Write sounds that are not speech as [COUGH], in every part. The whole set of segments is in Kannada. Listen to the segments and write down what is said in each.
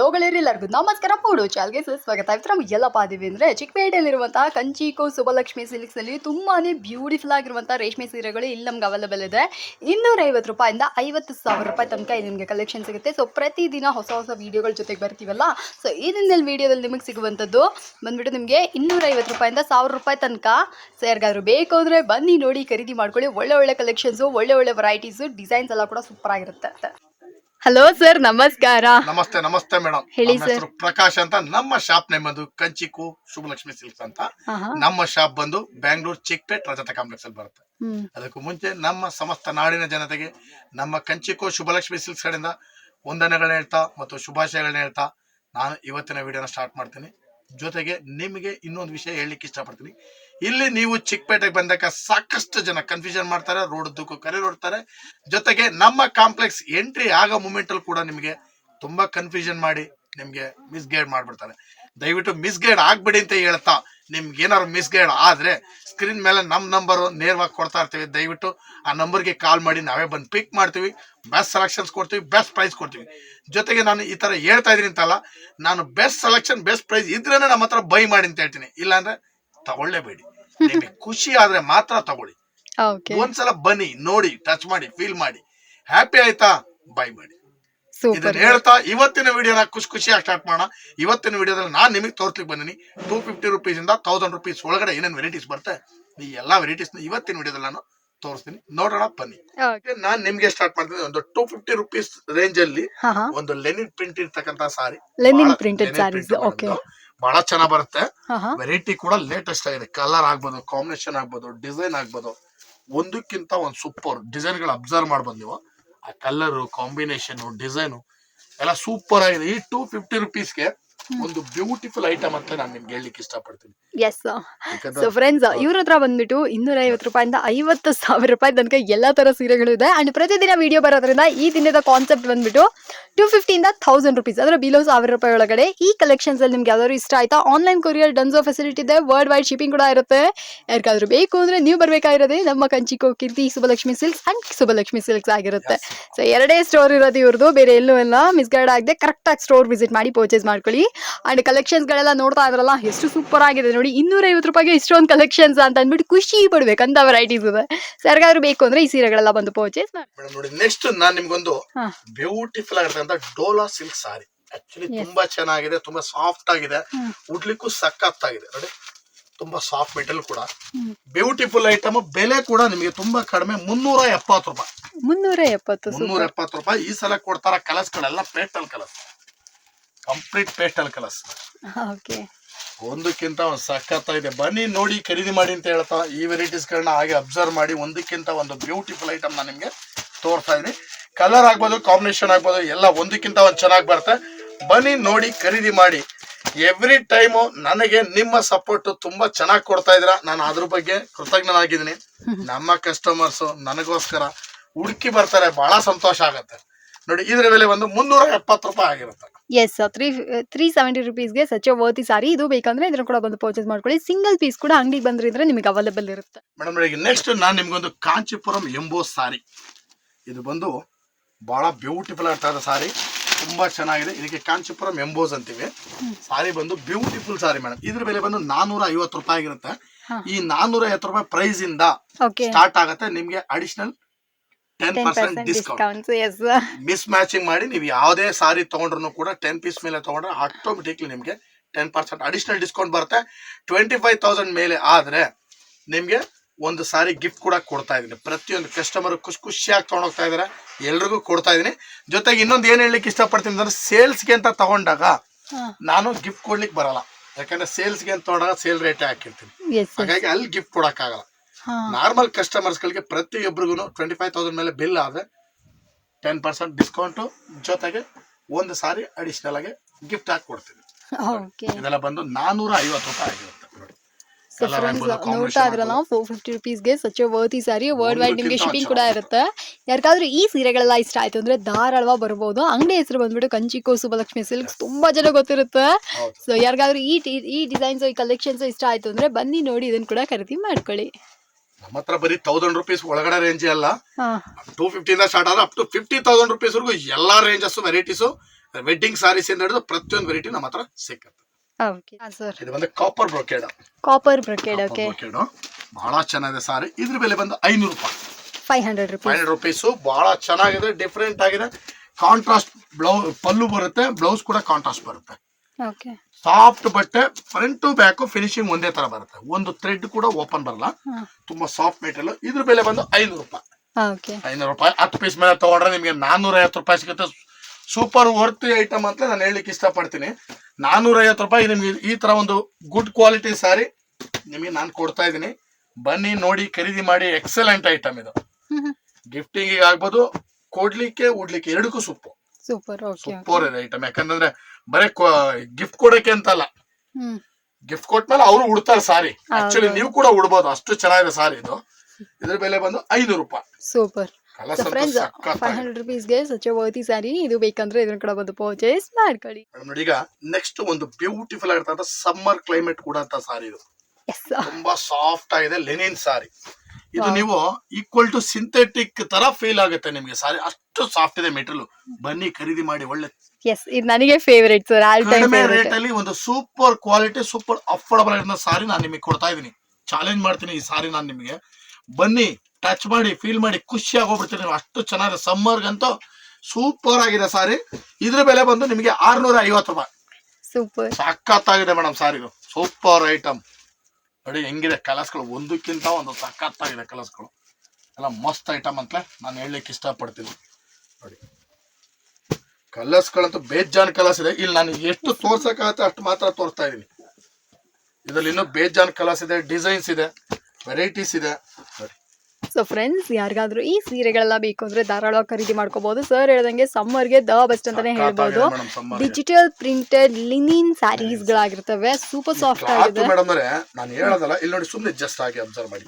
ಲೋಗಳೆಲ್ಲರಿಗೂ ನಮಸ್ಕಾರ, ಮೂಡು ಚಾಲ್ಗೆ ಸುಸ್ವಾಗತ. ಆಯ್ತು ನಮ್ಗೆ ಎಲ್ಲಪ್ಪ ಅದೀವಿ ಅಂದರೆ ಚಿಕ್ಕಪೇಟೆಯಲ್ಲಿರುವಂತಹ ಕಂಚಿಕೋ ಸುಬಲಕ್ಷ್ಮಿ ಸಿಲ್ಕ್ಸಲ್ಲಿ ತುಂಬಾ ಬ್ಯೂಟಿಫುಲ್ ಆಗಿರುವಂಥ ರೇಷ್ಮೆ ಸೀರೆಗಳು ಇಲ್ಲಿ ನಮ್ಗೆ ಅವೈಲೇಬಲ್ ಇದೆ. ಇನ್ನೂರೈವತ್ತು ರೂಪಾಯಿಂದ ಐವತ್ತು ಸಾವಿರ ರೂಪಾಯಿ ತನಕ ಇಲ್ಲಿ ನಿಮಗೆ ಕಲೆಕ್ಷನ್ ಸಿಗುತ್ತೆ. ಸೊ ಪ್ರತಿದಿನ ಹೊಸ ಹೊಸ ವಿಡಿಯೋಗಳ ಜೊತೆಗೆ ಬರ್ತೀವಲ್ಲ? ಸೊ ಈ ದಿನದಲ್ಲಿ ವಿಡಿಯೋದಲ್ಲಿ ನಿಮಗೆ ಸಿಗುವಂಥದ್ದು ಬಂದ್ಬಿಟ್ಟು ನಿಮಗೆ ಇನ್ನೂರೈವತ್ತು ರೂಪಾಯಿಂದ ಸಾವಿರ ರೂಪಾಯಿ ತನಕ ಸೊ ಯಾರಿಗಾದ್ರೂ ಬೇಕು ಅಂದರೆ ಬನ್ನಿ ನೋಡಿ, ಖರೀದಿ ಮಾಡ್ಕೊಳ್ಳಿ. ಒಳ್ಳೆ ಒಳ್ಳೆ ಕಲೆಕ್ಷನ್ಸು ಒಳ್ಳೆ ಒಳ್ಳೆ ವೆರೈಟೀಸು ಡಿಸೈನ್ಸ್ ಎಲ್ಲ ಕೂಡ ಸೂಪರ್ ಆಗಿರುತ್ತೆ. ಹಲೋ ಸರ್ ನಮಸ್ಕಾರ. ನಮಸ್ತೆ ನಮಸ್ತೆ ಮೇಡಮ್ ಹೇಳಿ ನಮ್ಮ ಹೆಸರು ಪ್ರಕಾಶ್ ಅಂತ. ನಮ್ಮ ಶಾಪ್ ನೇಮ್ ಬಂದು ಕಂಚಿಕು ಶುಭಲಕ್ಷ್ಮಿ ಸಿಲ್ಕ್ಸ್ ಅಂತ. ನಮ್ಮ ಶಾಪ್ ಬಂದು ಬ್ಯಾಂಗ್ಳೂರ್ ಚಿಕ್ಪೇಟ್ ರಜತ ಕಾಂಪ್ಲೆಕ್ಸ್ ಅಲ್ಲಿ ಬರುತ್ತೆ. ಅದಕ್ಕೂ ಮುಂಚೆ ನಮ್ಮ ಸಮಸ್ತ ನಾಡಿನ ಜನತೆಗೆ ನಮ್ಮ ಕಂಚಿಕು ಶುಭಲಕ್ಷ್ಮಿ ಸಿಲ್ಕ್ಸ್ ಕಡೆಯಿಂದ ವಂದನೆಗಳನ್ನ ಹೇಳ್ತಾ ಮತ್ತು ಶುಭಾಶಯಗಳನ್ನ ಹೇಳ್ತಾ ನಾನು ಇವತ್ತಿನ ವಿಡಿಯೋನ ಸ್ಟಾರ್ಟ್ ಮಾಡ್ತೀನಿ. ಜೊತೆಗೆ ನಿಮಗೆ ಇನ್ನೊಂದು ವಿಷಯ ಹೇಳಲಿಕ್ಕೆ ಇಷ್ಟಪಡ್ತೀನಿ. ಇಲ್ಲಿ ನೀವು ಚಿಕ್ಕಪೇಟೆಗೆ ಬಂದಾಗ ಸಾಕಷ್ಟು ಜನ ಕನ್ಫ್ಯೂಷನ್ ಮಾಡ್ತಾರೆ ರೋಡ್ ಕರೆ ನೋಡ್ತಾರೆ ಜೊತೆಗೆ ನಮ್ಮ ಕಾಂಪ್ಲೆಕ್ಸ್ ಎಂಟ್ರಿ ಆಗೋ ಮೂಮೆಂಟ್ ಅಲ್ಲಿ ಕೂಡ ನಿಮಗೆ ತುಂಬಾ ಕನ್ಫ್ಯೂಷನ್ ಮಾಡಿ ನಿಮ್ಗೆ ಮಿಸ್ಗೈಡ್ ಮಾಡ್ಬಿಡ್ತಾರೆ. ದಯವಿಟ್ಟು ಮಿಸ್ಗೈಡ್ ಆಗ್ಬಿಡಿ ಅಂತ ಹೇಳ್ತಾ ನಿಮ್ಗೆ ಏನಾದ್ರು ಮಿಸ್ಗೈಡ್ ಆದ್ರೆ ಸ್ಕ್ರೀನ್ ಮೇಲೆ ನಮ್ ನಂಬರ್ ನೇರವಾಗಿ ಕೊಡ್ತಾ ಇರ್ತೀವಿ. ದಯವಿಟ್ಟು ಆ ನಂಬರ್ಗೆ ಕಾಲ್ ಮಾಡಿ ನಾವೇ ಬಂದು ಪಿಕ್ ಮಾಡ್ತೀವಿ. ಬೆಸ್ಟ್ ಸೆಲೆಕ್ಷನ್ಸ್ ಕೊಡ್ತೀವಿ ಬೆಸ್ಟ್ ಪ್ರೈಸ್ ಕೊಡ್ತೀವಿ. ಜೊತೆಗೆ ನಾನು ಈ ತರ ಹೇಳ್ತಾ ಇದೀನಿ ಅಂತಲ್ಲ ನಾನು ಬೆಸ್ಟ್ ಸೆಲೆಕ್ಷನ್ ಬೆಸ್ಟ್ ಪ್ರೈಸ್ ಇದ್ರೇನೆ ನಮ್ಮ ಹತ್ರ ಬೈ ಮಾಡಿ ಅಂತ ಹೇಳ್ತೀನಿ. ಇಲ್ಲಾಂದ್ರೆ ತಗೊಳ್ಳೇಬೇಡಿ. ನಿಮಗೆ ಖುಷಿ ಆದ್ರೆ ಮಾತ್ರ ತಗೊಳ್ಳಿ. ಒಂದ್ಸಲ ಬನ್ನಿ ನೋಡಿ ಟಚ್ ಮಾಡಿ ಫೀಲ್ ಮಾಡಿ. ಹ್ಯಾಪಿ ಆಯ್ತಾ? ಬೈ ಮಾಡಿ. ಇದನ್ನ ಹೇಳ್ತಾ ಇವತ್ತಿನ ವಿಡಿಯೋನ ಖುಷಿ ಖುಷಿಯಾಗಿ ಸ್ಟಾರ್ಟ್ ಮಾಡೋಣ. ಇವತ್ತಿನ ವಿಡಿಯೋದಲ್ಲಿ ನಾನು ನಿಮಗೆ ತೋರ್ಸ್ಲಿಕ್ಕೆ ಬಂದಿನಿ. ಟೂ ಫಿಫ್ಟಿ ರುಪೀಸ್ ಇಂದ ತೌಸಂಡ್ ರುಪೀಸ್ ಒಳಗಡೆ ಏನೇನು ವೆರೈಟೀಸ್ ಬರುತ್ತೆ ಈ ಎಲ್ಲಾ ವೆರೈಟೀಸ್ ಇವತ್ತಿನ ವಿಡಿಯೋದಲ್ಲಿ ನಾನು ತೋರಿಸ್ತೀನಿ. ನೋಡೋಣ ಬನ್ನಿ. ನಾನು ನಿಮ್ಗೆ ಸ್ಟಾರ್ಟ್ ಮಾಡ್ತೀನಿ ಒಂದು ಟೂ ಫಿಫ್ಟಿ ರುಪೀಸ್ ರೇಂಜ್ ಅಲ್ಲಿ ಒಂದು ಲೆನಿನ್ ಪ್ರಿಂಟ್ ಇರ್ತಕ್ಕಂತ sari linen printed sari okay ಬಹಳ ಚೆನ್ನಾಗಿ ಬರುತ್ತೆ. ವೆರೈಟಿ ಕೂಡ ಲೇಟೆಸ್ಟ್ ಆಗಿದೆ. ಕಲರ್ ಆಗ್ಬೋದು ಕಾಂಬಿನೇಷನ್ ಆಗ್ಬೋದು ಡಿಸೈನ್ ಆಗ್ಬೋದು. ಒಂದಕ್ಕಿಂತ ಒಂದು ಸೂಪರ್ ಡಿಸೈನ್ಗಳು ಅಬ್ಸರ್ವ್ ಮಾಡ್ಬೋದು ನೀವು. ಆ ಕಲರ್ ಕಾಂಬಿನೇಷನ್ ಡಿಸೈನು ಎಲ್ಲ ಸೂಪರ್ ಆಗಿದೆ. ಈ ಟೂ ಫಿಫ್ಟಿ ರುಪೀಸ್ಗೆ ಒಂದು ಬ್ಯೂಟಿಫುಲ್ ಐಟಮ್ ಅಂತ ನಾನು ನಿಮ್ಗೆ ಹೇಳಲಿಕ್ಕೆ ಇಷ್ಟಪಡ್ತೀನಿ. ಎಸ್ ಸೊ ಫ್ರೆಂಡ್ಸ್ ಇವ್ರ ಹತ್ರ ಬಂದ್ಬಿಟ್ಟು ಇನ್ನೂರ ಐವತ್ತು ರೂಪಾಯಿಂದ ಐವತ್ತು ಸಾವಿರ ರೂಪಾಯಿ ತನಕ ಎಲ್ಲ ತರ ಸೀರೆಗಳು ಇದೆ. ಅಂಡ್ ಪ್ರತಿದಿನ ವಿಡಿಯೋ ಬರೋದ್ರಿಂದ ಈ ದಿನದ ಕಾನ್ಸೆಪ್ಟ್ ಬಂದ್ಬಿಟ್ಟು ಟೂ ಫಿಫ್ಟಿಯಿಂದ ಥೌಸಂಡ್ ರುಪೀಸ್ ಅಂದ್ರೆ ಬಿಲೋ ಸಾವಿರ ರೂಪಾಯಿ ಒಳಗಡೆ. ಈ ಕಲೆಕ್ಷನ್ಸ್ ಅಲ್ಲಿ ನಿಮ್ಗೆ ಯಾವ್ದಾದ್ರು ಇಷ್ಟ ಆಯ್ತಾ? ಆನ್ಲೈನ್ ಕೊರಿಯರ್ ಡನ್ಸೋ ಫೆಸಿಲಿಟಿ ಇದೆ. ವರ್ಲ್ಡ್ ವೈಡ್ ಶಿಪಿಂಗ್ ಕೂಡ ಇರುತ್ತೆ. ಯಾರಿಗಾದ್ರೂ ಬೇಕು ಅಂದ್ರೆ ನೀವು ಬರಬೇಕಾಗಿರೋದೇ ನಮ್ಮ ಕಂಚಿಕೋ Keerthi Subalakshmi silks and Subalakshmi silks ಆಗಿರುತ್ತೆ. ಸೊ ಎರಡೇ ಸ್ಟೋರ್ ಇರೋದು ಇವ್ರದ್ದು ಬೇರೆ ಎಲ್ಲೂ ಎಲ್ಲ ಮಿಸ್ಗೈಡ್ ಆಗದೆ ಕರೆಕ್ಟಾಗಿ ಸ್ಟೋರ್ ವಿಸಿಟ್ ಮಾಡಿ ಪರ್ಚೇಸ್ ಮಾಡ್ಕೊಳ್ಳಿ. ಅಂಡ್ ಕಲೆಕ್ಷನ್ಸ್ಗಳೆಲ್ಲ ನೋಡ್ತಾ ಇದ್ರಲ್ಲ ಎಷ್ಟು ಸೂಪರ್ ಆಗಿದೆ ನೋಡಿ. ಇನ್ನೂರೈವತ್ತು ರೂಪಾಯಿಗೆ ಇಷ್ಟೊಂದು ಕಲೆಕ್ಷನ್ಸ್ ಅಂತ ಅಂದ್ಬಿಟ್ಟು ಖುಷಿ ಪಡ್ಬೇಕು ಅಂತ ವೆರೈಟೀಸ್ ಇದೆ ಯಾರಿಗಾದ್ರೂ ಬೇಕು ಅಂದ್ರೆ ಈ ಸೀರೆಗಳೆಲ್ಲ ಬಂದು ಪರ್ಚೇಸ್ ನೋಡಿ ನೆಕ್ಸ್ಟ್ ನಾನು ನಿಮ್ಗೊಂದು. ಬ್ಯೂಟಿಫುಲ್ ಆಗಿರ್ತಕ್ಕಂಥ ಡೋಲಾ ಸಿಲ್ಕ್ ಸಾರಿ ಆಕ್ಚುಲಿ ತುಂಬಾ ಚೆನ್ನಾಗಿದೆ ತುಂಬಾ ಸಾಫ್ಟ್ ಆಗಿದೆ. ಉಡ್ಲಿಕ್ಕೂ ಸಖತ್ ಆಗಿದೆ ನೋಡಿ ತುಂಬಾ ಸಾಫ್ಟ್ ಮೆಟೀರಿಯಲ್ ಕೂಡ. ಬ್ಯೂಟಿಫುಲ್ ಐಟಮ್ ಬೆಲೆ ಕೂಡ ನಿಮಗೆ ತುಂಬಾ ಕಡಿಮೆ ಮುನ್ನೂರ ಎಪ್ಪತ್ತು ರೂಪಾಯಿ. ಮುನ್ನೂರ ಎಪ್ಪತ್ತು ಮುನ್ನೂರ ಎಪ್ಪತ್ತು ರೂಪಾಯಿ ಈ ಸಲ ಕೊಡ್ತಾರ ಕಲರ್ಸ್ ಗಳೆಲ್ಲ pastel colours complete pastel colours okay ಒಂದಕ್ಕಿಂತ ಒಂದು ಸಖತ್ತಾಗಿದೆ. ಬನ್ನಿ ನೋಡಿ ಖರೀದಿ ಮಾಡಿ ಅಂತ ಹೇಳ್ತಾ ಈ ವೆರೈಟೀಸ್ ಗಳನ್ನ ಹಾಗೆ ಅಬ್ಸರ್ವ್ ಮಾಡಿ ಒಂದಕ್ಕಿಂತ ಒಂದು ಬ್ಯೂಟಿಫುಲ್ ಐಟಮ್ ನಾನು ನಿಮಗೆ ತೋರ್ತಾ ಇದ್ದೀನಿ. ಕಲರ್ ಆಗ್ಬೋದು ಕಾಂಬಿನೇಷನ್ ಆಗ್ಬೋದು ಎಲ್ಲ ಒಂದಕ್ಕಿಂತ ಒಂದು ಚೆನ್ನಾಗಿ ಬರುತ್ತೆ. ಬನ್ನಿ ನೋಡಿ ಖರೀದಿ ಮಾಡಿ. ಎವ್ರಿ ಟೈಮು ನನಗೆ ನಿಮ್ಮ ಸಪೋರ್ಟ್ ತುಂಬಾ ಚೆನ್ನಾಗಿ ಕೊಡ್ತಾ ಇದ್ದೀರಾ. ನಾನು ಅದ್ರ ಬಗ್ಗೆ ಕೃತಜ್ಞನಾಗಿದ್ದೀನಿ. [LAUGHS] ನಮ್ಮ ಕಸ್ಟಮರ್ಸು ನನಗೋಸ್ಕರ. ಹುಡುಕಿ ಬರ್ತಾರೆ ಬಹಳ ಸಂತೋಷ ಆಗತ್ತೆ. ನೋಡಿ ಇದರ ಬೆಲೆ ಒಂದು ಮುನ್ನೂರ ಎಪ್ಪತ್ತು ರೂಪಾಯಿ ಆಗಿರುತ್ತೆ. ಎಸ್ ತ್ರೀ ತ್ರೀ ಸೆವೆಂಟಿ ರುಪೀಸ್ಗೆ ಸಚ್ ವರ್ತಿ ಸಾರಿ ಇದು ಬೇಕಂದ್ರೆ ಇದ್ರ ಕೂಡ ಬಂದು ಪರ್ಚೇಸ್ ಮಾಡ್ಕೊಳ್ಳಿ. ಸಿಂಗಲ್ ಪೀಸ್ ಕೂಡ ಅಂಗಡಿಗೆ ಬಂದ್ರಿದ್ರೆ ನಿಮಗೆ ಅವೈಲೇಬಲ್ ಇರುತ್ತೆ. ಮೇಡಮ್ ನೋಡಿ ನೆಕ್ಸ್ಟ್ ನಾನು ನಿಮ್ಗೊಂದು ಕಾಂಚಿಪುರಂ ಎಂಬೋ ಸಾರಿ. ಇದು ಬಂದು ಬಹಳ ಬ್ಯೂಟಿಫುಲ್ ಆಗ್ತಾ ಇದೆ ಸಾರಿ. ತುಂಬಾ ಚೆನ್ನಾಗಿದೆ. ಇದಕ್ಕೆ ಕಾಂಚಿಪುರಂ ಎಂಬೋಸ್ ಅಂತೀವಿ. ಸಾರಿ ಬಂದು ಬ್ಯೂಟಿಫುಲ್ ಸಾರಿ ಮೇಡಮ್ ಇದ್ರ ಬೆಲೆ ಬಂದು ನಾನೂರ ಐವತ್ತು ರೂಪಾಯಿ ಆಗಿರುತ್ತೆ. ಈ ನಾನೂರ ಐವತ್ತು ರೂಪಾಯಿ ಪ್ರೈಸ್ ಇಂದ ಸ್ಟಾರ್ಟ್ ಆಗುತ್ತೆ. ನಿಮ್ಗೆ additional ten percent discount miss matching ಮಾಡಿ ನೀವು ಯಾವುದೇ ಸಾರಿ ತಗೊಂಡ್ರು ಕೂಡ ಟೆನ್ ಪೀಸ್ ಮೇಲೆ ತಗೊಂಡ್ರೆ ಆಟೋಮೆಟಿಕ್ಲಿ ನಿಮಗೆ ಟೆನ್ ಪರ್ಸೆಂಟ್ ಅಡಿಷನಲ್ ಡಿಸ್ಕೌಂಟ್ ಬರುತ್ತೆ. ಟ್ವೆಂಟಿ ಫೈವ್ ತೌಸಂಡ್ ಮೇಲೆ ಆದ್ರೆ ನಿಮಗೆ ಒಂದು ಸಾರಿ ಗಿಫ್ಟ್ ಕೂಡ ಕೊಡ್ತಾ ಇದೀನಿ ಪ್ರತಿಯೊಂದು ಕಸ್ಟಮರ್ ಖುಷಿ ಖುಷಿಯಾಗಿ ತಗೊಂಡೋಗ್ತಾ ಇದ್ದಾರೆ. ಎಲ್ರಿಗೂ ಕೊಡ್ತಾ ಇದೀನಿ ಜೊತೆಗೆ ಇನ್ನೊಂದು ಏನ್ ಹೇಳಲಿಕ್ಕೆ ಇಷ್ಟಪಡ್ತೀನಿ ಅಂದ್ರೆ ಸೇಲ್ಸ್ಗೆ ಅಂತ ತಗೊಂಡಾಗ ನಾನು ಗಿಫ್ಟ್ ಕೊಡ್ಲಿಕ್ಕೆ ಬರಲ್ಲ. ಯಾಕಂದ್ರೆ ಸೇಲ್ಸ್ಗೆ ಅಂತ ತಗೊಂಡಾಗ ಸೇಲ್ ರೇಟೇ ಹಾಕಿರ್ತೀನಿ. ಹಾಗಾಗಿ ಅಲ್ಲಿ ಗಿಫ್ಟ್ ಕೊಡಕ್ಕಾಗಲ್ಲ. ಹಾ. ಕಸ್ಟಮರ್ಸ್ ಗಳಿಗೆ ಪ್ರತಿಯೊಬ್ಬರಿಗೂ ಟ್ವೆಂಟಿ ಫೈವ್ ತೌಸಂಡ್ ಮೇಲೆ ಬಿಲ್ ಆದರೆ ಟೆನ್ ಪರ್ಸೆಂಟ್ ಡಿಸ್ಕೌಂಟು ಜೊತೆಗೆ ಒಂದು ಸಾರಿ ಅಡಿಷನಲ್ ಆಗಿ ಗಿಫ್ಟ್ ಹಾಕಿ ಕೊಡ್ತೀವಿ ಇದೆಲ್ಲ ಬಂದು ನಾನೂರ ಐವತ್ತು ರೂಪಾಯಿ ಆಗಿರುತ್ತೆ. ಸೊ ಫ್ರೆಂಡ್ಸ್ ನೋಡ್ತಾ ಇದ್ರಲ್ಲ. Four fifty ರುಪೀಸ್ಗೆ such worthy sari world wide ನಿಮಗೆ ಶಿಪ್ಪಿಂಗ್ ಕೂಡ ಇರುತ್ತೆ. ಯಾರಿಗಾದ್ರೂ ಈ ಸೀರೆಗಳೆಲ್ಲ ಇಷ್ಟ ಆಯ್ತು ಅಂದ್ರೆ ಧಾರಾಳವ ಬರ್ಬೋದು. ಅಂಗಡಿ ಹೆಸರು ಬಂದ್ಬಿಟ್ಟು ಕಂಚಿಕೋ ಸುಬಲಕ್ಷ್ಮಿ ಸಿಲ್ಕ್ಸ್ ತುಂಬಾ ಜನ ಗೊತ್ತಿರುತ್ತೆ. ಸೊ ಯಾರಿಗಾದ್ರೂ ಈ ಈ ಡಿಸೈನ್ಸ್ ಈ ಕಲೆಕ್ಷನ್ಸ್ ಇಷ್ಟ ಆಯ್ತು ಅಂದ್ರೆ ಬನ್ನಿ ನೋಡಿ ಇದನ್ನ ಕೂಡ ಖರೀದಿ ಮಾಡ್ಕೊಳ್ಳಿ. ನಮ್ಮ ಹತ್ರ ಬರೀ ತೌಸಂಡ್ ರುಪೀಸ್ ಒಳಗಡೆ ರೇಂಜ್ ಅಲ್ಲ. ಹಾ. ಟೂ ಫಿಫ್ಟಿಯಿಂದ ಸ್ಟಾರ್ಟ್ ಆದ್ರೆ up to fifty thousand rupees ವರೆಗೂ ಎಲ್ಲಾ ರೇಂಜಸ್ ವೆರೈಟೀಸು ವೆಡ್ಡಿಂಗ್ ಸಾರೀಸ್ ಇಂದ ಹಿಡಿದು ಪ್ರತಿಯೊಂದು ವೆರೈಟಿ ನಮ್ಮ ಹತ್ರ ಸಿಕ್ಕತ್ತೆ ಓಕೆ ಸರ್ ಇದು ಬಂದು copper brocade copper brocade okay brocade ಬಹಳ ಚೆನ್ನಾಗಿದೆ ಸಾರಿ. ಇದ್ರ ಬೆಲೆ ಬಂದು ಐನೂರು ರೂಪಾಯಿ. Five hundred rupees hundred rupees ಬಹಳ ಚೆನ್ನಾಗಿದೆ ಡಿಫ್ರೆಂಟ್ ಆಗಿದೆ. ಕಾಂಟ್ರಾಸ್ಟ್ ಬ್ಲೌಸ್ ಪಲ್ಲು ಬರುತ್ತೆ ಬ್ಲೌಸ್ ಕೂಡ ಕಾಂಟ್ರಾಸ್ಟ್ ಬರುತ್ತೆ. ಸಾಫ್ಟ್ ಬಟ್ಟೆ ಫ್ರಂಟ್ ಟು ಬ್ಯಾಕ್ ಫಿನಿಶಿಂಗ್ ಒಂದೇ ತರ ಬರುತ್ತೆ. ಒಂದು ಥ್ರೆಡ್ ಕೂಡ ಓಪನ್ ಬರಲ್ಲ. ತುಂಬಾ ಸಾಫ್ಟ್ ಮೆಟೀರಿಯಲ್ ಇದ್ರ ಬೆಲೆ ಬಂದು ಐನೂರು ರೂಪಾಯಿ. ಐನೂರು ರೂಪಾಯಿ ಹತ್ತು ಪೀಸ್ ಮೇಲೆ ತಗೊಂಡ್ರೆ ನಿಮಗೆ ನಾನ್ನೂರ ಐವತ್ತು ರೂಪಾಯಿ ಸಿಗುತ್ತೆ. ಸೂಪರ್ ವರ್ತ್ ಐಟಮ್ ಅಂತ ನಾನು ಹೇಳಲಿಕ್ಕೆ ಇಷ್ಟಪಡ್ತೀನಿ. ನಾನ್ನೂರ ಐವತ್ತು ರೂಪಾಯಿ ನಿಮ್ಗೆ ಈ ತರ ಒಂದು ಗುಡ್ ಕ್ವಾಲಿಟಿ ಸಾರಿ ನಿಮಗೆ ನಾನು ಕೊಡ್ತಾ ಇದ್ದೀನಿ. ಬನ್ನಿ ನೋಡಿ ಖರೀದಿ ಮಾಡಿ ಎಕ್ಸಲೆಂಟ್ ಐಟಮ್ ಇದು. ಗಿಫ್ಟಿಂಗ್ ಆಗ್ಬೋದು ಕೊಡ್ಲಿಕ್ಕೆ ಉಡ್ಲಿಕ್ಕೆ ಎರಡಕ್ಕೂ ಸೂಪು. ಸೂಪರ್ ಓಕೆ ಸೂಪರ್ ಇದೆ ಐಟಮ್ ಯಾಕಂದ್ರೆ ಬರೀ ಗಿಫ್ಟ್ ಕೊಡಕ್ಕೆ ಅಂತಲ್ಲ. ಗಿಫ್ಟ್ ಕೊಟ್ಮೇಲೆ ಅವರು ಉಡ್ತಾರೆ ಸಾರಿ. ಆಕ್ಚುಲಿ ನೀವು ಕೂಡ ಉಡ್ಬೋದು. ಅಷ್ಟು ಚೆನ್ನಾಗಿದೆ ಸಾರಿ ಇದು. ಇದ್ರ ಬೆಲೆ ಬಂದು ಐನೂರು ರೂಪಾಯಿ ಸೂಪರ್ ಫ್ರೆಂಡ್ಸ್ ಫೈವ್. ಹಂಡ್ರೆಡ್ ರುಪೀಸ್ಗೆ ಸಚ್ ವರ್ತಿ ಸ್ಯಾರಿ ಇದು ಬೇಕಂದ್ರೆ ಇದನ್ನ ಕೂಡ ಬಂದು ಪರ್ಚೇಸ್ ಮಾಡ್ಕೊಳ್ಳಿ. ಮೇಡಮ್ ನೋಡಿ ಈಗ ನೆಕ್ಸ್ಟ್ ಒಂದು ಬ್ಯೂಟಿಫುಲ್ ಆಗಿರ್ತಕ್ಕಂಥ ಸಮ್ಮರ್ ಕ್ಲೈಮೇಟ್ ಕೂಡ ಅಂತ ಸಾರಿ ಇದು ತುಂಬಾ ಸಾಫ್ಟ್ ಆಗಿದೆ ಲೆನಿನ್ ಸಾರಿ ಇದು ನೀವು ಈಕ್ವಲ್ ಟು ಸಿಂಥೆಟಿಕ್ ತರ ಫೀಲ್ ಆಗುತ್ತೆ ನಿಮಗೆ. ಸಾರಿ ಅಷ್ಟು ಸಾಫ್ಟ್ ಇದೆ ಮೆಟೀರಿಯಲ್ ಬನ್ನಿ ಖರೀದಿ ಮಾಡಿ ಒಳ್ಳೆ ಎಸ್ ಇದು ನನಗೆ ಫೇವರೇಟ್ ಸರ್ ಆಲ್ ಟೈಮ್ ಕಡಿಮೆ ರೇಟ್ ಅಲ್ಲಿ ಒಂದು ಸೂಪರ್ ಕ್ವಾಲಿಟಿ ಸೂಪರ್ ಅಫೋರ್ಡಬಲ್ ಆಗಿರೋ ಸಾರಿ ನಾನು ನಿಮಗೆ ಕೊಡ್ತಾ ಇದೀನಿ. ಚಾಲೆಂಜ್ ಮಾಡ್ತೀನಿ ಈ ಸಾರಿ ನಾನು ನಿಮಗೆ. ಬನ್ನಿ ಟಚ್ ಮಾಡಿ ಫೀಲ್ ಮಾಡಿ ಖುಷಿ ಆಗೋಗ್ಬಿಡ್ತೀನಿ ನೀವು. ಅಷ್ಟು ಚೆನ್ನಾಗಿದೆ ಸಮ್ಮರ್ಗಂತೂ ಸೂಪರ್ ಆಗಿದೆ ಸಾರಿ. ಇದ್ರ ಬೆಲೆ ಬಂದು ನಿಮಗೆ ಆರ್ನೂರ ಐವತ್ತು ರೂಪಾಯಿ. ಸೂಪರ್ ಸಖತ್ತಾಗಿದೆ ಮೇಡಮ್ ಸಾರಿ ಸೂಪರ್ ಐಟಮ್ ನೋಡಿ ಹೆಂಗಿದೆ ಕಲರ್ಸ್ಗಳು ಒಂದಕ್ಕಿಂತ ಒಂದು ಸಕ್ಕತ್ತಾಗಿದೆ ಕಲರ್ಸ್ಗಳು ಎಲ್ಲ ಮಸ್ತ್ ಐಟಮ್ ಅಂತಲೇ ನಾನು ಹೇಳಲಿಕ್ಕೆ ಇಷ್ಟಪಡ್ತೀನಿ. ನೋಡಿ. ಕಲರ್ಸ್ಗಳಂತೂ ಬೇಜಾನ್ ಕಲರ್ಸ್ ಇದೆ. ಇಲ್ಲಿ ನಾನು ಎಷ್ಟು ತೋರ್ಸಕ್ಕಾಗತ್ತೆ ಅಷ್ಟು ಮಾತ್ರ ತೋರಿಸ್ತಾ ಇದ್ದೀನಿ ಇದರಲ್ಲಿ ಇನ್ನೂ ಬೇಜಾನ್ ಕಲರ್ಸ್ ಇದೆ ಡಿಸೈನ್ಸ್ ಇದೆ ವೆರೈಟೀಸ್ ಇದೆ. ಸೊ ಫ್ರೆಂಡ್ಸ್ ಯಾರಿಗಾದ್ರೂ ಈ ಸೀರೆಗಳೆಲ್ಲ ಬೇಕು ಅಂದ್ರೆ ಧಾರಾಳವಾಗಿ ಖರೀದಿ ಮಾಡ್ಕೋಬಹುದು ಸರ್ ಹೇಳ್ದಂಗೆ ಸಮ್ಮರ್ಗೆ ದ ಬೆಸ್ಟ್ ಅಂತಾನೆ ಹೇಳ್ಬೋದು. ಡಿಜಿಟಲ್ ಪ್ರಿಂಟೆಡ್ ಲಿನಿನ್ ಸ್ಯಾರೀಸ್ ಗಳಾಗಿರ್ತವೆ. ಸೂಪರ್ ಸಾಫ್ಟ್ ಆಗಿದೆ. ಮೇಡಮ್ ಅವರೇ ನಾನು ಹೇಳೋದಲ್ಲ ಇಲ್ಲಿ ನೋಡಿ ಸುಮ್ಮನೆ ಜಸ್ಟ್ ಆಗಿ ಅಬ್ಸರ್ವ್ ಮಾಡಿ.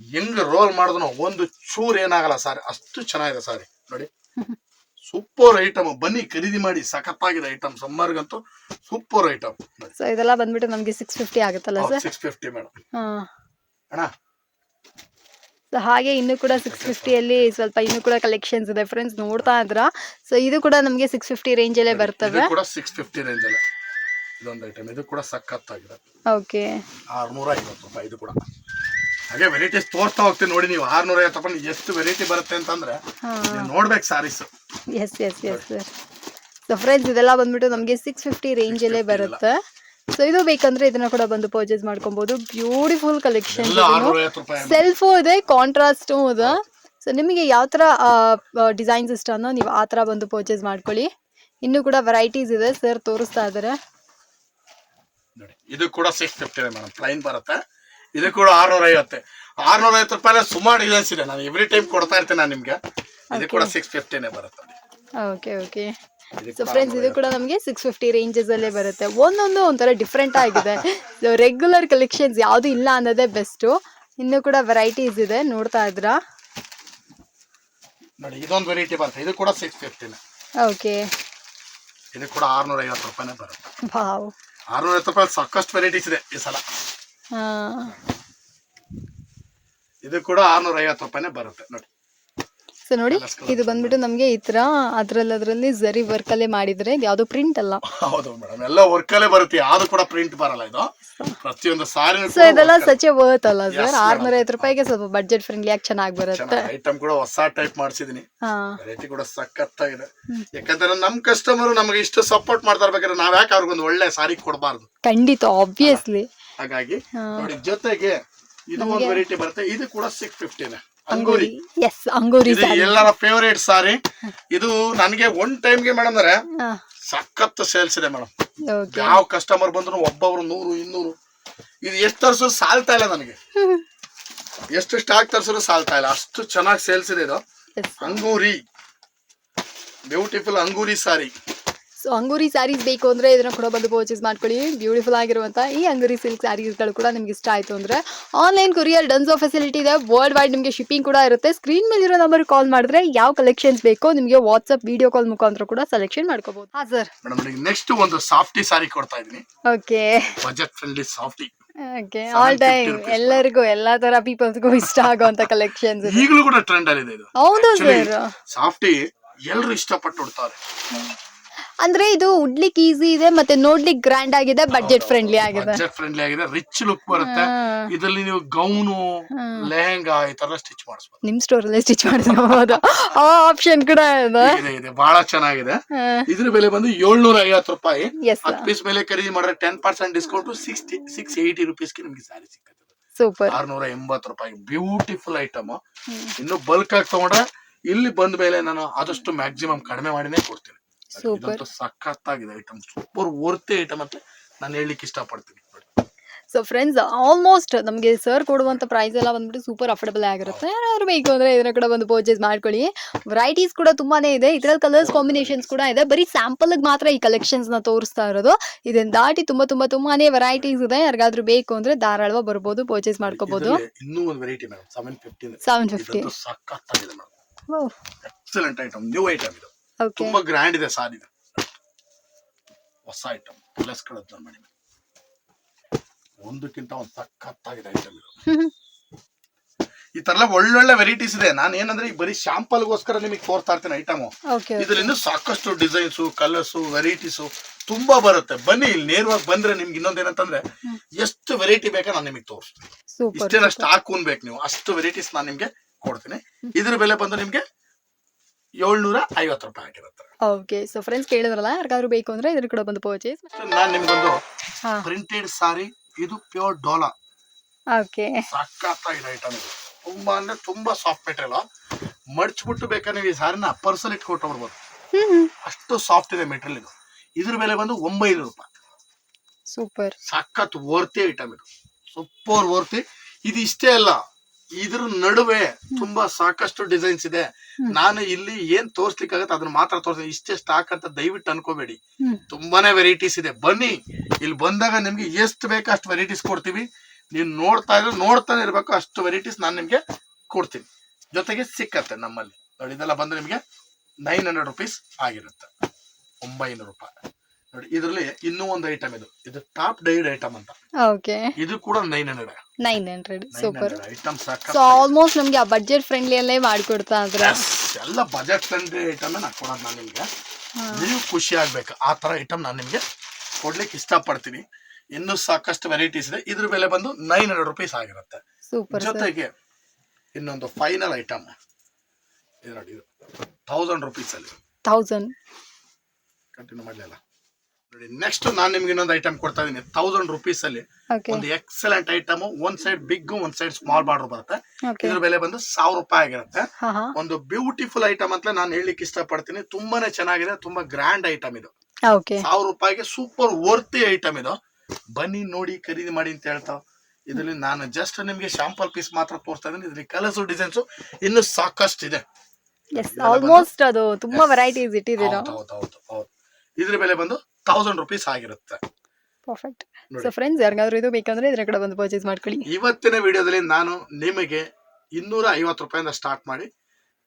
ಹೆಂಗ್ ರೋಲ್ ಮಾಡಿದ್ರು ಒಂದು ಚೂರ್ ಏನಾಗಲ್ಲ ಸಾರಿ. ಅಷ್ಟು ಚೆನ್ನಾಗಿದೆ ಸಾರಿ. ನೋಡಿ. ಸೂಪರ್ ಐಟಮ್ ಬನ್ನಿ ಖರೀದಿ ಮಾಡಿ. ಸಖತ್ತಾಗಿದೆ ಐಟಮ್ ಸಮ್ಮರ್ಗಂತೂ ಸೂಪರ್ ಐಟಮ್ ಸೊ ಇದೆಲ್ಲ ಬಂದ್ಬಿಟ್ಟು ನಮ್ಗೆ ಸಿಕ್ಸ್ ಫಿಫ್ಟಿ ಆಗುತ್ತಲ್ಲ ಸರ್ ಸಿಕ್ಸ್ ಫಿಫ್ಟಿ ಮೇಡಮ್ ಹಾ. ಅಣ್ಣ ಸೊ ಹಾಗೆ ಇನ್ನು ಕೂಡ ಸಿಕ್ಸ್ ಫಿಫ್ಟಿಯಲ್ಲಿ ಸ್ವಲ್ಪ ಇನ್ನು ಕೂಡ ಕಲೆಕ್ಷನ್ಸ್ ಇದೆ. ಫ್ರೆಂಡ್ಸ್ ನೋಡ್ತಾ ಇದ್ರ ಸೊ ಇದು ಕೂಡ ನಮಗೆ ಸಿಕ್ಸ್ ಫಿಫ್ಟಿ ರೇಂಜಲ್ಲೇ ಬರ್ತವೆ ಕೂಡ ಸಿಕ್ಸ್ ಫಿಫ್ಟಿ ರೇಂಜ್ ಅಲ್ಲ. ಇದೊಂದು ಐಟಮ್ ಇದು ಕೂಡ ಸಖತ್ತಾಗಿದೆ. ಓಕೆ ಆರ್ನೂರ ಐವತ್ತು ರೂಪಾಯಿ ಇದು ಕೂಡ. ಹಾಗೆ ವೆರೈಟೀಸ್ ತೋರ್ತಾ ಹೋಗ್ತೀನಿ ನೋಡಿ ನೀವು. ಆರ್ನೂರ ಐವತ್ತು ರೂಪಾಯಿ ಎಷ್ಟು ವೆರೈಟಿ ಬರುತ್ತೆ ಅಂತಂದ್ರೆ ನೋಡ್ಬೇಕು saris yes yes yes sir so friends ಇದೆಲ್ಲ ಬಂದ್ಬಿಟ್ಟು ನಮಗೆ ಸಿಕ್ಸ್ ಫಿಫ್ಟಿ ರೇಂಜಲ್ಲೇ 650 ಬರುತ್ತೆ. ಸೊ ಇದು ಬೇಕಂದ್ರೆ ಇದನ್ನ ಕೂಡ ಬಂದು ಪರ್ಚೇಸ್ ಮಾಡ್ಕೊಬಹುದು ಬ್ಯೂಟಿಫುಲ್ ಕಲೆಕ್ಷನ್ ಸೆಲ್ಫು ಇದೆ ಕಾಂಟ್ರಾಸ್ಟು ಇದೆ. ಸೊ ನಿಮಗೆ ಯಾವ ಥರ ಡಿಸೈನ್ಸ್ ಇಷ್ಟ ಅನ್ನೋ ನೀವು ಆ ಥರ ಬಂದು ಪರ್ಚೇಸ್ ಮಾಡ್ಕೊಳ್ಳಿ. ಇನ್ನೂ ಕೂಡ ವೆರೈಟೀಸ್ ಇದೆ ಸರ್ ತೋರಿಸ್ತಾ ಇದ್ದಾರೆ ಇದು ಕೂಡ ಸಿಕ್ಸ್ ಫಿಫ್ಟಿ ಇದೆ ಮೇಡಮ್ ಪ್ಲೈನ್ ಬರುತ್ತೆ. ಇದು ಕೂಡ ಆರ್ನೂರ ಐವತ್ತೆ ಆರ್ನೂರ ಐವತ್ತು ರೂಪಾಯಿ ಸುಮಾರು ಡಿಸೈನ್ಸ್ ಇದೆ. ನಾನು ಎವ್ರಿ ಟೈಮ್ ಕೊಡ್ತಾ ಇರ್ತೇನೆ ನಾನು ನಿಮ್ಗೆ. ಇದು ಕೂಡ ಸಿಕ್ಸ್ ಫಿಫ್ಟಿನೇ ಬರುತ್ತೆ. ಓಕೆ ಓಕೆ ಸೊ ಫ್ರೆಂಡ್ಸ್ ಇದು ಕೂಡ ನಮಗೆ ಸಿಕ್ಸ್ ಫಿಫ್ಟಿ ರೇಂಜಸ್ ಅಲ್ಲೇ ಬರುತ್ತೆ. ಒಂದೊಂದು ಒಂಥರ ಡಿಫ್ರೆಂಟ್ ಆಗಿದೆ. ಸೊ ರೆಗ್ಯುಲರ್ ಕಲೆಕ್ಷನ್ಸ್ ಯಾವುದು ಇಲ್ಲ ಅನ್ನೋದೇ ಬೆಸ್ಟು ಇನ್ನೂ ಕೂಡ ವೆರೈಟೀಸ್ ಇದೆ ನೋಡ್ತಾ ಇದ್ರಾ? ನೋಡಿ ಇದೊಂದು ವೆರೈಟಿ ಬರುತ್ತೆ. ಇದು ಕೂಡ ಸಿಕ್ಸ್ ಫಿಫ್ಟಿನೇ ಓಕೆ ಇದು ಕೂಡ ಆರ್ನೂರ ಐವತ್ತು ರೂಪಾಯಿನೇ ಬರುತ್ತೆ. ಭಾವ್ ಆರ್ನೂರ ಐವತ್ತು ರೂಪಾಯಿ ಸಾಕಷ್ಟು ವೆರೈಟೀಸ್ ಇದೆ ಈ ಸಲ. ಇದು ಕೂಡ ಆರ್ನೂರ ಐವತ್ತು ರೂಪಾಯಿನೇ ಬರುತ್ತೆ. ನೋಡಿ. ಸೊ ನೋಡಿ ಇದು ಬಂದ್ಬಿಟ್ಟು ನಮಗೆ ಈ ತರ ಅದ್ರಲ್ಲಿ ಅದರಲ್ಲಿ ವರ್ಕ್ ಅಲ್ಲೇ ಮಾಡಿದ್ರೆ ಇದು ಯಾವುದು ಪ್ರಿಂಟ್ ಅಲ್ಲ. ಹೌದು ಮೇಡಮ್ ಎಲ್ಲ ವರ್ಕಲ್ಲೇ ಬರುತ್ತೆ ಯಾವ್ದು ಕೂಡ ಪ್ರಿಂಟ್ ಬರಲ್ಲ ಇದು. ಪ್ರತಿಯೊಂದು ಸಾರಿ ಸೊ ಇದೆಲ್ಲ ಸಚೆ ವರ್ತ್ ಅಲ್ಲ ಸರ್ ಆರ್ನೂರ ಐವತ್ತು ರೂಪಾಯಿಗೆ ಸ್ವಲ್ಪ ಬಜೆಟ್ ಫ್ರೆಂಡ್ಲಿ ಆಗಿ ಚೆನ್ನಾಗಿ ಬರುತ್ತೆ. ಐಟಮ್ ಕೂಡ ಹೊಸ ಟೈಪ್ ಮಾಡಿಸಿದೀನಿ. ವೆರೈಟಿ ಕೂಡ ಸಖತ್ತಾಗಿದೆ. ಯಾಕಂದ್ರೆ ನಮ್ ಕಸ್ಟಮರ್ ನಮಗೆ ಇಷ್ಟು ಸಪೋರ್ಟ್ ಮಾಡ್ತಾ ಇರ್ಬೇಕಾದ್ರೆ ನಾವ್ ಯಾಕೆ ಅವ್ರಿಗೊಂದು ಒಳ್ಳೆ ಸಾರಿ ಕೊಡಬಾರ್ದು? ಖಂಡಿತ ಆಬ್ವಿಯಸ್ಲಿ ಹಾಗಾಗಿ ಜೊತೆಗೆ ಇದು ಒಂದು ವೆರೈಟಿ ಬರುತ್ತೆ ಇದು ಕೂಡ ಸಿಕ್ಸ್ ಫಿಫ್ಟಿನೇ ಅಂಗೂರಿ. ಎಸ್ ಅಂಗೂರಿ ಇದು ಎಲ್ಲರ ಫೇವರೇಟ್ ಸಾರಿ. ಇದು ನನಗೆ ಒನ್ ಟೈಮ್ಗೆ ಮೇಡಮ್ ಅಂದ್ರೆ ಸಖತ್ ಸೇಲ್ಸ್ ಇದೆ ಮೇಡಮ್ ಓಕೆ ಯಾವ ಕಸ್ಟಮರ್ ಬಂದ್ರು ಒಬ್ಬೊಬ್ರು ನೂರು ಇನ್ನೂರು. ಇದು ಎಷ್ಟು ತರ್ಸೋದು ಸಾಲ್ತಾ ಇಲ್ಲ ನನಗೆ. ಎಷ್ಟು ಸ್ಟಾಕ್ ತರಿಸಿದ್ರು ಸಾಲ್ತಾ ಇಲ್ಲ. ಅಷ್ಟು ಚೆನ್ನಾಗಿ ಸೇಲ್ಸ್ ಇದೆ ಇದು. ಅಂಗೂರಿ. ಬ್ಯೂಟಿಫುಲ್ ಅಂಗೂರಿ ಸಾರಿ. ಸೊ ಅಂಗೂರಿ ಸ್ಯಾರೀಸ್ ಬೇಕು ಅಂದ್ರೆ ಇದನ್ನ ಕೂಡ ಬಂದು ಪರ್ಚೇಸ್ ಮಾಡ್ಕೊಳ್ಳಿ. ಬ್ಯೂಟಿಫುಲ್ ಆಗಿರುವಂಥ ಈ ಅಂಗೂರಿ ಸಿಲ್ಕ್ ಸ್ಯಾರೀಸ್ಗಳು ಕೂಡ ನಿಮ್ಗೆ ಇಷ್ಟ ಆಯ್ತು ಅಂದ್ರೆ ಆನ್ಲೈನ್ ಕೊರಿಯರ್ ಡನ್ಸೋ ಫೆಸಿಲಿಟಿ ಇದೆ. ವರ್ಲ್ಡ್ ವೈಡ್ ನಿಮಗೆ ಶಿಪ್ಪಿಂಗ್ ಕೂಡ ಇರುತ್ತೆ. ಸ್ಕ್ರೀನ್ ಮೇಲಿರೋ ನಂಬರ್ ಕಾಲ್ ಮಾಡಿದ್ರೆ ಯಾವ ಕಲೆಕ್ಷನ್ಸ್ ಬೇಕೋ ನಿಮಗೆ ವಾಟ್ಸಪ್ ವಿಡಿಯೋ ಕಾಲ್ ಮುಖಾಂತರ ಕೂಡ ಸೆಲೆಕ್ಷನ್ ಮಾಡ್ಕೋಬಹುದು ಹಾ ಸರ್ ಮೇಡಮ್ ನೆಕ್ಸ್ಟ್ ಒಂದು ಸಾಫ್ಟಿ ಸಾರಿ ಕೊಡ್ತಾ ಇದ್ದೀನಿ. Okay budget friendly softy okay all time ಎಲ್ಲರಿಗೂ ಎಲ್ಲಾ ತರ ಪೀಪಲ್ಸ್ಗೂ ಇಷ್ಟ ಆಗುವಂತ ಕಲೆಕ್ಷನ್ಸ್ ಇದೆ. ಈಗಲೂ ಕೂಡ ಟ್ರೆಂಡ್ ಅಲ್ಲಿ ಇದೆ ಇದು. ಹೌದು ಸರ್ ಸಾಫ್ಟಿ ಎಲ್ಲರೂ ಇಷ್ಟಪಟ್ಟು ಉಡ್ತಾರೆ. ಅಂದ್ರೆ ಇದು ಉಡ್ಲಿಕ್ಕೆ ಈಸಿ ಇದೆ ಮತ್ತೆ ನೋಡ್ಲಿಕ್ಕೆ ಗ್ರ್ಯಾಂಡ್ ಆಗಿದೆ ಬಜೆಟ್ ಫ್ರೆಂಡ್ಲಿ ಆಗಿದೆ. ಬಜೆಟ್ ಫ್ರೆಂಡ್ಲಿ ಆಗಿದೆ ರಿಚ್ ಲುಕ್ ಬರುತ್ತೆ. ಇದರಲ್ಲಿ ನೀವು ಗೌನು ಲೆಹೆಂಗಾ ಈ ತರ ಸ್ಟಿಚ್ ಮಾಡಿಸ್ಬೋದು. ನಿಮ್ ಸ್ಟೋರ್ ಅಲ್ಲೇ ಸ್ಟಿಚ್ ಮಾಡಿಸಬಹುದು ಆ ಆಪ್ಷನ್ ಕೂಡ ಇದೆ. ಇದೆ ಇದೆ ಬಹಳ ಚೆನ್ನಾಗಿದೆ. ಇದ್ರ ಬೆಲೆ ಬಂದು ಏಳ್ನೂರ ಐವತ್ತು ರೂಪಾಯಿ. ಎಸ್ ಹತ್ತು ಪೀಸ್ ಮೇಲೆ ಖರೀದಿ ಮಾಡಿದ್ರೆ ten percent discount sixty six eighty ರುಪೀಸ್ಗೆ ನಿಮ್ಗೆ ಸಾರಿ ಸಿಗ್ತದೆ ಸೂಪರ್ ಆರ್ನೂರ ಎಂಬತ್ತು ರೂಪಾಯಿ ಬ್ಯೂಟಿಫುಲ್ ಐಟಮ್ ಇನ್ನು ಬಲ್ಕ್ ಆಗಿ ತಗೊಂಡ್ರೆ ಇಲ್ಲಿ ಬಂದ ಮೇಲೆ ನಾನು ಆದಷ್ಟು ಮ್ಯಾಕ್ಸಿಮಮ್ ಕಡಿಮೆ ಮಾಡಿನೇ ಕೊಡ್ತೀನಿ. ಸಖತ್ತಾಗಿದೆ ಐಟಮ್ ಸೂಪರ್ ವರ್ತಿ ಐಟಮ್ ಅಂತ ನಾನು ಹೇಳಲಿಕ್ಕೆ ಇಷ್ಟಪಡ್ತೀನಿ. ಸೊ ಫ್ರೆಂಡ್ಸ್ ಆಲ್ಮೋಸ್ಟ್ ನಮಗೆ ಸರ್ ಕೊಡುವಂಥ ಪ್ರೈಸ್ ಎಲ್ಲ ಬಂದ್ಬಿಟ್ಟು ಸೂಪರ್ ಅಫೋರ್ಡಬಲ್ ಆಗಿರುತ್ತೆ. ಯಾರು ಬೇಕು ಅಂದರೆ ಇದರ ಕೂಡ ಬಂದು ಪರ್ಚೇಸ್ ಮಾಡ್ಕೊಳ್ಳಿ. ವೆರೈಟೀಸ್ ಕೂಡ ತುಂಬಾನೇ ಇದೆ. ಇದ್ರಲ್ಲಿ ಕಲರ್ಸ್ ಕಾಂಬಿನೇಷನ್ಸ್ ಕೂಡ ಇದೆ. ಬರೀ ಸ್ಯಾಂಪಲ್ ಮಾತ್ರ ಈ ಕಲೆಕ್ಷನ್ಸ್ನ ನ ತೋರಿಸ್ತಾ ಇರೋದು. ಇದನ್ನ ದಾಟಿ ತುಂಬಾ ತುಂಬಾ ತುಂಬಾನೇ ವೆರೈಟೀಸ್ ಇದೆ. ಯಾರಿಗಾದ್ರೂ ಬೇಕು ಅಂದ್ರೆ ಧಾರಾಳವಾಗಿ ಬರ್ಬೋದು ಪರ್ಚೇಸ್ ಮಾಡ್ಕೋಬಹುದು ಇದ್ರಲ್ಲಿ ಇನ್ನೂ ಒಂದು variety madam seven fifty seven fifty excellent item new item ಇದು. ತುಂಬಾ ಗ್ರ್ಯಾಂಡ್ ಇದೆ ಸಾರಿ ಇದು. ಹೊಸ ಐಟಮ್ ಪ್ಲಸ್ ಮಾಡಿ. ಒಂದಕ್ಕಿಂತ ಒಂದು ಸಖತ್ತಾಗಿದೆ ಐಟಮ್ ಇದು. [LAUGHS] ಈ ತರ ಎಲ್ಲ ಒಳ್ಳೊಳ್ಳೆ ವೆರೈಟೀಸ್ ಇದೆ. ನಾನು ಏನಂದ್ರೆ ಈ ಬರೀ ಶಾಂಪಲ್ಗೋಸ್ಕರ ನಿಮಗೆ ತೋರ್ತಾ ಇರ್ತೀನಿ ಐಟಮ್ ಇದರಿಂದ ಸಾಕಷ್ಟು ಡಿಸೈನ್ಸು ಕಲರ್ಸು ವೆರೈಟೀಸು ತುಂಬಾ ಬರುತ್ತೆ. ಬನ್ನಿ ಇಲ್ಲಿ ನೇರವಾಗಿ ಬಂದ್ರೆ ನಿಮ್ಗೆ ಇನ್ನೊಂದೇನಂತಂದ್ರೆ ಎಷ್ಟು ವೆರೈಟಿ ಬೇಕಾ ನಾನು ನಿಮಗೆ ತೋರಿಸ್ತೀನಿ. ಇಷ್ಟೇನ ಸ್ಟಾಕ್ ಬೇಕು ನೀವು. ಅಷ್ಟು ವೆರೈಟೀಸ್ ನಾನು ನಿಮ್ಗೆ ಕೊಡ್ತೀನಿ. ಇದ್ರ ಬೆಲೆ ಬಂದು ನಿಮ್ಗೆ ಏಳ್ನೂರ ಐವತ್ತು ರೂಪಾಯಿ ಆಗಿರುತ್ತೆ ಓಕೆ ಸೊ ಫ್ರೆಂಡ್ಸ್ ಕೇಳಿದ್ರಲ್ಲ ಯಾರಿಗಾದ್ರೂ ಬೇಕು ಅಂದ್ರೆ ಇದ್ರ ಕೂಡ ಬಂದು ಪರ್ಚೇಸ್ ನಾನು ನಿಮ್ಗೊಂದು ಹಾ. ಪ್ರಿಂಟೆಡ್ ಸಾರಿ ಇದು ಪ್ಯೂರ್ ಡೋಲಾ ಓಕೆ ಸಖತ್ತಾಗಿದೆ ಐಟಮ್ ಇದು. ತುಂಬಾ ಅಂದ್ರೆ ತುಂಬಾ ಸಾಫ್ಟ್ ಮೆಟೀರಿಯಲ್ ಮಡ್ಚ್ಬಿಟ್ಟು ಬೇಕಾದ್ರೆ ನೀವು ಈ ಸಾರಿನ ಪರ್ಸಲ್ ಇಟ್ಕೊಟ್ಟು ಬರ್ಬೋದು ಅಷ್ಟು ಸಾಫ್ಟ್ ಇದೆ ಮೆಟೀರಿಯಲ್ ಇದು. ಇದ್ರ ಬೆಲೆ ಬಂದು ಒಂಬೈನೂರು ರೂಪಾಯಿ. ಸೂಪರ್ ಸಖತ್ ವರ್ತಿ ಐಟಮ್ ಇದು. ಸೂಪರ್ ವರ್ತಿ ಇದು ಇಷ್ಟೇ ಅಲ್ಲ. ಇದ್ರ ನಡುವೆ ತುಂಬಾ ಸಾಕಷ್ಟು ಡಿಸೈನ್ಸ್ ಇದೆ. ನಾನು ಇಲ್ಲಿ ಏನ್ ತೋರ್ಸ್ಲಿಕ್ಕಾಗತ್ತೆ ಅದನ್ನ ಮಾತ್ರ ತೋರಿಸ್ತೀನಿ. ಇಷ್ಟೇ ಸ್ಟಾಕ್ ಅಂತ ದಯವಿಟ್ಟು ಅನ್ಕೋಬೇಡಿ. ತುಂಬಾನೇ ವೆರೈಟೀಸ್ ಇದೆ. ಬನ್ನಿ ಇಲ್ಲಿ ಬಂದಾಗ ನಿಮ್ಗೆ ಎಷ್ಟು ಬೇಕು ಅಷ್ಟು ವೆರೈಟೀಸ್ ಕೊಡ್ತೀವಿ. ನೀವು ನೋಡ್ತಾ ಇದ್ರೆ ನೋಡ್ತಾನೆ ಇರ್ಬೇಕು ಅಷ್ಟು ವೆರೈಟೀಸ್ ನಾನು ನಿಮ್ಗೆ ಕೊಡ್ತೀನಿ. ಜೊತೆಗೆ ಸಿಕ್ಕತ್ತೆ ನಮ್ಮಲ್ಲಿ. ಇದೆಲ್ಲ ಬಂದ್ರೆ ನಿಮ್ಗೆ ನೈನ್ ಹಂಡ್ರೆಡ್ ರುಪೀಸ್ ಆಗಿರುತ್ತೆ. ಒಂಬೈನೂರು ರೂಪಾಯಿ. ನೋಡಿ ಇದರಲ್ಲಿ ಇನ್ನೂ ಒಂದು ಐಟಮ್ ಇದು. ಇದು ಟಾಪ್ ಡೈಡ್ ಐಟಮ್ ಅಂತ. ಓಕೆ ಇದು ಕೂಡ nine hundred nine hundred super item so almost ನಮ್ಗೆ ಆ ಬಜೆಟ್ ಫ್ರೆಂಡ್ಲಿ ಅಲ್ಲೇ ಮಾಡ್ಕೊಡ್ತಾ ಇದ್ರೆ. ಎಲ್ಲ ಬಜೆಟ್ ಫ್ರೆಂಡ್ಲಿ ಐಟಮ್ ನಾನು ಕೊಡೋದು ನಾನು ನಿಮ್ಗೆ. ನೀವು ಖುಷಿ ಆಗ್ಬೇಕು. ಆ ತರ ಐಟಮ್ ನಾನು ನಿಮ್ಗೆ ಕೊಡ್ಲಿಕ್ಕೆ ಇಷ್ಟಪಡ್ತೀನಿ. ಇನ್ನು ಸಾಕಷ್ಟು ವೆರೈಟೀಸ್ ಇದೆ. ಇದ್ರ ಬೆಲೆ ಬಂದು ನೈನ್ ಹಂಡ್ರೆಡ್ ರುಪೀಸ್ ಆಗಿರುತ್ತೆ. ಸೂಪರ್ ಜೊತೆಗೆ ಇನ್ನೊಂದು ಫೈನಲ್ ಐಟಮ್ ಇದು ನೋಡಿ ಇದು ತೌಸಂಡ್ ರುಪೀಸ್ ಅಲ್ಲಿ. ತೌಸಂಡ್ ಕಂಟಿನ್ಯೂ ಮಾಡಲಿಲ್ಲ ನೋಡಿ ನೆಕ್ಸ್ಟ್ ನಾನು ನಿಮ್ಗೆ ಇನ್ನೊಂದು ಐಟಮ್ ಕೊಡ್ತಾ ಇದೀನಿ. ತೌಸಂಡ್ ರುಪೀಸ್ ಅಲ್ಲಿ ಒಂದು ಎಕ್ಸಲೆಂಟ್ ಐಟಮ್ ಒಂದ್ ಸೈಡ್ ಬಿಗ್ ಒಂದ್ ಸೈಡ್ ಸ್ಮಾಲ್ ಬಾರ್ಡರ್ ಬರುತ್ತೆ. ಇದ್ರ ಬೆಲೆ ಬಂದು ಸಾವಿರ ರೂಪಾಯಿ ಆಗಿರುತ್ತೆ. ಒಂದು ಬ್ಯೂಟಿಫುಲ್ ಐಟಮ್ ಅಂತ ನಾನು ಹೇಳಲಿಕ್ಕೆ ಇಷ್ಟಪಡ್ತೀನಿ. ತುಂಬಾನೇ ಚೆನ್ನಾಗಿದೆ ತುಂಬಾ ಗ್ರ್ಯಾಂಡ್ ಐಟಮ್ ಇದು. ಸಾವಿರ ರೂಪಾಯಿಗೆ ಸೂಪರ್ ವರ್ತಿ ಐಟಮ್ ಇದು. ಬನ್ನಿ ನೋಡಿ ಖರೀದಿ ಮಾಡಿ ಅಂತ ಹೇಳ್ತಾವ ಇದರಲ್ಲಿ ನಾನು ಜಸ್ಟ್ ನಿಮ್ಗೆ ಶಾಂಪಲ್ ಪೀಸ್ ಮಾತ್ರ ತೋರಿಸ್ತಾ ಇದ್ದೀನಿ ಇದ್ರಲ್ಲಿ ಕಲರ್ಸು ಡಿಸೈನ್ಸು ಇನ್ನು ಸಾಕಷ್ಟು ಇದೆ ಆಲ್ಮೋಸ್ಟ್ ಅದು ತುಂಬಾ ವೆರೈಟೀಸ್ ಇಟ್ಟಿದ್ದೀರಾ? ಹೌದು ಹೌದು. ಇದ್ರ ಬೆಲೆ ಬಂದು ತೌಸಂಡ್ ರುಪೀಸ್ ಆಗಿರುತ್ತೆ. ಪರ್ಫೆಕ್ಟ್. ಸೊ ಫ್ರೆಂಡ್ಸ್ ಯಾರಿಗಾದ್ರೂ ಇದು ಬೇಕಂದ್ರೆ ಇದರ ಕಡೆ ಬಂದು ಪರ್ಚೇಸ್ ಮಾಡ್ಕೊಳ್ಳಿ. ಇವತ್ತಿನ ವಿಡಿಯೋದಲ್ಲಿ ನಾನು ನಿಮಗೆ ಇನ್ನೂರ ಐವತ್ತು ರೂಪಾಯಿಂದ ಸ್ಟಾರ್ಟ್ ಮಾಡಿ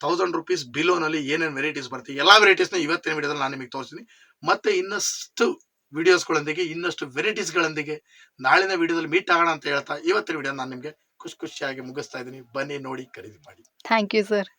ತೌಸಂಡ್ ರುಪೀಸ್ ಬಿಲೋನಲ್ಲಿ ಏನೇನು ವೆರೈಟೀಸ್ ಬರುತ್ತೆ ಎಲ್ಲಾ ವೆರೈಟೀಸ್ನ ಇವತ್ತಿನ ವಿಡಿಯೋದಲ್ಲಿ ನಾನು ನಿಮಗೆ ತೋರಿಸ್ತೀನಿ. ಮತ್ತೆ ಇನ್ನಷ್ಟು ವಿಡಿಯೋಸ್ಗಳೊಂದಿಗೆ ಇನ್ನಷ್ಟು ವೆರೈಟೀಸ್ಗಳೊಂದಿಗೆ ನಾಳಿನ ವಿಡಿಯೋದಲ್ಲಿ ಮೀಟ್ ಆಗೋಣ ಅಂತ ಹೇಳ್ತಾ ಇವತ್ತಿನ ವಿಡಿಯೋ ನಾನು ನಿಮಗೆ ಖುಷಿ ಖುಷಿಯಾಗಿ ಮುಗಿಸ್ತಾ ಇದ್ದೀನಿ. ಬನ್ನಿ ನೋಡಿ ಖರೀದಿ ಮಾಡಿ. Thank you sir